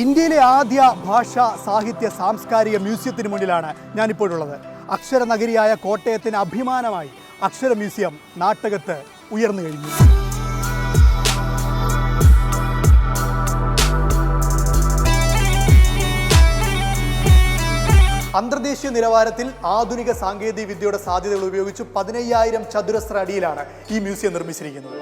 ഇന്ത്യയിലെ ആദ്യ ഭാഷാ സാഹിത്യ സാംസ്കാരിക മ്യൂസിയത്തിന് മുന്നിലാണ് ഞാനിപ്പോഴുള്ളത്. അക്ഷരനഗരിയായ കോട്ടയത്തിന് അഭിമാനമായി അക്ഷര മ്യൂസിയം നാട്ടകത്ത് ഉയർന്നു കഴിഞ്ഞു. അന്തർദേശീയ നിലവാരത്തിൽ ആധുനിക സാങ്കേതിക വിദ്യയുടെ സാധ്യതകൾ ഉപയോഗിച്ച് പതിനയ്യായിരം ചതുരശ്ര അടിയിലാണ് ഈ മ്യൂസിയം നിർമ്മിച്ചിരിക്കുന്നത്.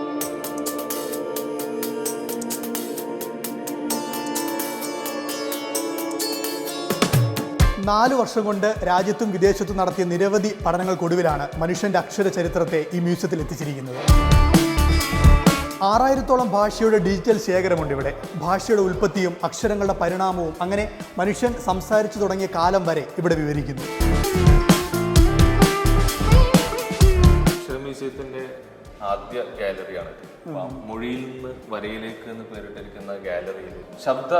നാല് വർഷം കൊണ്ട് രാജ്യത്തും വിദേശത്തും നടത്തിയ നിരവധി പഠനങ്ങൾക്കൊടുവിലാണ് മനുഷ്യന്റെ അക്ഷര ചരിത്രത്തെ ഈ മ്യൂസിയത്തിൽ എത്തിച്ചിരിക്കുന്നത്. ആറായിരത്തോളം ഭാഷയുടെ ഡിജിറ്റൽ ശേഖരമുണ്ട് ഇവിടെ. ഭാഷയുടെ ഉൽപ്പത്തിയും അക്ഷരങ്ങളുടെ പരിണാമവും അങ്ങനെ മനുഷ്യൻ സംസാരിച്ചു തുടങ്ങിയ കാലം വരെ ഇവിടെ വിവരിക്കുന്നു. ആദ്യ ഗാലറിയാണ് മൊഴിയിൽ നിന്ന് വരയിലേക്ക് എന്ന് പേരിട്ടിരിക്കുന്ന ഗാലറിയിൽ ശബ്ദ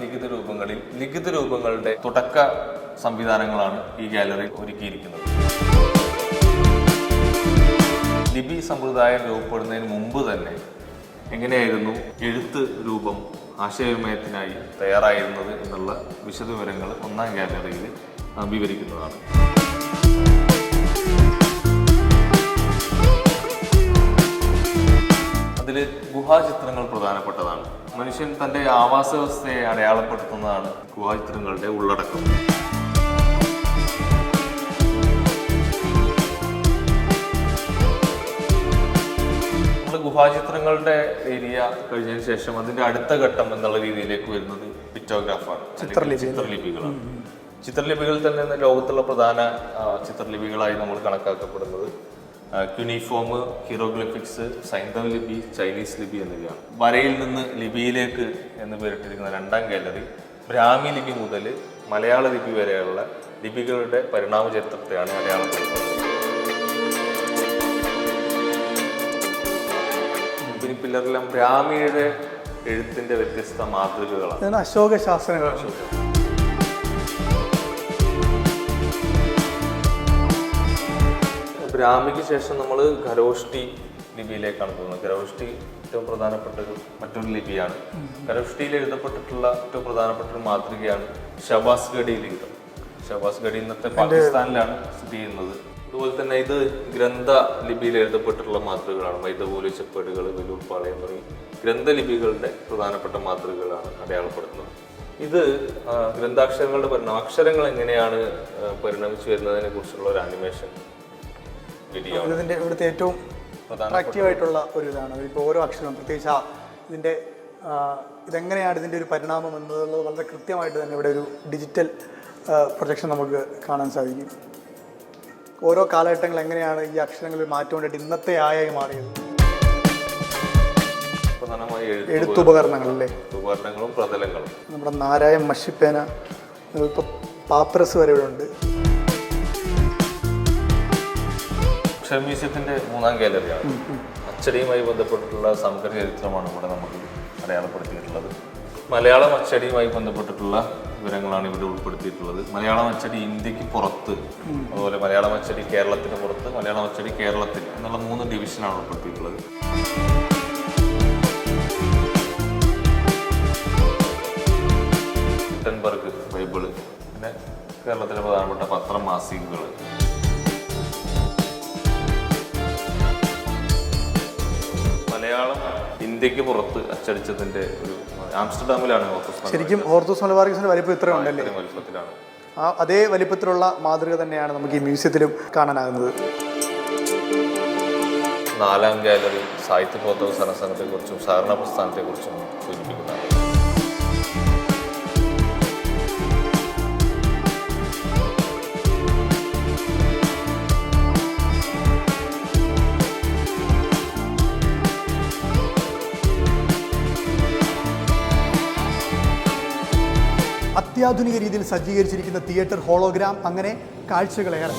ലിഖിത രൂപങ്ങളിൽ ലിഖിത രൂപങ്ങളുടെ തുടക്ക സംവിധാനങ്ങളാണ് ഈ ഗാലറി ഒരുക്കിയിരിക്കുന്നത്. ലിപി സമ്പ്രദായം രൂപപ്പെടുന്നതിന് മുമ്പ് തന്നെ എങ്ങനെയായിരുന്നു എഴുത്ത് രൂപം ആശയവിനിമയത്തിനായി തയ്യാറായിരുന്നത് എന്നുള്ള വിശദവിവരങ്ങൾ ഒന്നാം ഗാലറിയിൽ വിവരിക്കുന്നതാണ്. ഗുഹാചിത്രങ്ങൾ പ്രധാനപ്പെട്ടതാണ്. മനുഷ്യൻ തന്റെ ആവാസ വ്യവസ്ഥയെ അടയാളപ്പെടുത്തുന്നതാണ് ഗുഹാചിത്രങ്ങളുടെ ഉള്ളടക്കം. ഗുഹാചിത്രങ്ങളുടെ ഏരിയ കഴിഞ്ഞതിന് ശേഷം അതിന്റെ അടുത്ത ഘട്ടം എന്നുള്ള രീതിയിലേക്ക് വരുന്നത് പിക്ടോഗ്രാഫാണ്. ചിത്രലിപികളാണ്. ചിത്രലിപികളിൽ തന്നെ ലോകത്തുള്ള പ്രധാന ചിത്രലിപികളായി നമ്മൾ കണക്കാക്കപ്പെടുന്നത് ക്യുനിഫോം ഹീറോഗ്ലിഫിക്സ് സൈന്ധവ ലിപി ചൈനീസ് ലിപി എന്നിവയാണ്. വരയിൽ നിന്ന് ലിപിയിലേക്ക് എന്ന് പേരിട്ടിരിക്കുന്ന രണ്ടാം ഗാലറി ബ്രാഹ്മി ലിപി മുതൽ മലയാള ലിപി വരെയുള്ള ലിപികളുടെ പരിണാമ ചരിത്രത്തെയാണ് മലയാള പിന്നെ പില്ലറെല്ലാം ബ്രാഹ്മിയുടെ എഴുത്തിന്റെ വ്യത്യസ്ത മാതൃകകളാണ്. അശോക ശാസ്ത്രങ്ങൾ ബ്രാഹ്മിക്ക് ശേഷം നമ്മൾ ഖരോഷ്ടി ലിപിയിലേക്കാണ് പോകുന്നത്. ഖരോഷ്ടി ഏറ്റവും പ്രധാനപ്പെട്ട ഒരു മറ്റൊരു ലിപിയാണ്. ഖരോഷ്ടിയിൽ എഴുതപ്പെട്ടിട്ടുള്ള ഏറ്റവും പ്രധാനപ്പെട്ട ഒരു മാതൃകയാണ് ഷബാസ് ഗഡി ലിഖിതം ഷബാസ് ഗഡി ഇന്നത്തെ പാകിസ്ഥാനിലാണ് സ്ഥിതി ചെയ്യുന്നത്. അതുപോലെ തന്നെ ഇത് ഗ്രന്ഥ ലിപിയിൽ എഴുതപ്പെട്ടിട്ടുള്ള മാതൃകകളാണ്. വൈദ്യപോലി ചെപ്പേടുകൾ വെലൂർപ്പാളയം തുടങ്ങി ഗ്രന്ഥലിപികളുടെ പ്രധാനപ്പെട്ട മാതൃകകളാണ് അടയാളപ്പെടുത്തുന്നത്. ഇത് ഗ്രന്ഥാക്ഷരങ്ങളുടെ പരിണാമം അക്ഷരങ്ങൾ എങ്ങനെയാണ് പരിണമിച്ചു വരുന്നതിനെ കുറിച്ചുള്ള ഒരു ആനിമേഷൻ ഇതിന്റെ ഇവിടുത്തെ ഏറ്റവും അട്രാക്റ്റീവ് ആയിട്ടുള്ള ഒരു ഇതാണ് ഇപ്പോൾ ഓരോ അക്ഷരവും പ്രത്യേകിച്ച് ആ ഇതിന്റെ ആ, ഇതെങ്ങനെയാണ് ഇതിന്റെ ഒരു പരിണാമം എന്നുള്ളത് വളരെ കൃത്യമായിട്ട് തന്നെ ഇവിടെ ഒരു ഡിജിറ്റൽ പ്രൊജക്ഷൻ നമുക്ക് കാണാൻ സാധിക്കും. ഓരോ കാലഘട്ടങ്ങൾ എങ്ങനെയാണ് ഈ അക്ഷരങ്ങളിൽ മാറ്റം കൊണ്ടിട്ട് ഇന്നത്തെ ആയായി മാറിയത്? പ്രധാനമായി എഴുത്ത് എഴുത്തുപകരണങ്ങൾ അല്ലേ ഉപകരണങ്ങളും പ്രതലങ്ങളും. നമ്മുടെ നാരായം മഷിപ്പേന ഇപ്പോൾ പാപ്പറസ് വരെ ഇവിടെ ഉണ്ട്. അക്ഷര മ്യൂസിയത്തിന്റെ മൂന്നാം ഗാലറിയാണ്. അച്ചടിയുമായി ബന്ധപ്പെട്ടിട്ടുള്ള സമഗ്ര ചരിത്രമാണ് ഇവിടെ നമുക്ക് അടയാളപ്പെടുത്തിയിട്ടുള്ളത്. മലയാളം അച്ചടിയുമായി ബന്ധപ്പെട്ടിട്ടുള്ള വിവരങ്ങളാണ് ഇവിടെ ഉൾപ്പെടുത്തിയിട്ടുള്ളത്. മലയാളം അച്ചടി ഇന്ത്യയ്ക്ക് പുറത്ത് അതുപോലെ മലയാളം അച്ചടി കേരളത്തിന് പുറത്ത് മലയാളം അച്ചടി കേരളത്തിൽ എന്നുള്ള മൂന്ന് ഡിവിഷനാണ് ഉൾപ്പെടുത്തിയിട്ടുള്ളത്. ബൈബിൾ. പിന്നെ കേരളത്തിലെ പ്രധാനപ്പെട്ട പത്രം മാസികകൾ മലയാളം ഇന്ത്യയ്ക്ക് പുറത്ത് അച്ചടിച്ചതിന്റെ ഒരു ആംസ്റ്റർഡാമിലാണ് ശരിക്കും ഓർത്തോസ് മലബാറിക്സിന്റെ വലിപ്പം ഇത്ര ഉണ്ടല്ലേ? വലിപ്പത്തിലാണ്. ആ അതേ വലിപ്പത്തിലുള്ള മാതൃക തന്നെയാണ് നമുക്ക് ഈ മ്യൂസിയത്തിലും കാണാനാകുന്നത്. നാലാം ഗാലറി സാഹിത്യ പ്രോത്സാഹന കുറിച്ചും സഹകരണ പ്രസ്ഥാനത്തെക്കുറിച്ചും സൂചിപ്പിക്കുന്നതാണ് അത്യാധുനിക രീതിയിൽ സജ്ജീകരിച്ചിരിക്കുന്ന തിയേറ്റർ ഹോളോഗ്രാം അങ്ങനെ കാഴ്ചകളേറെ.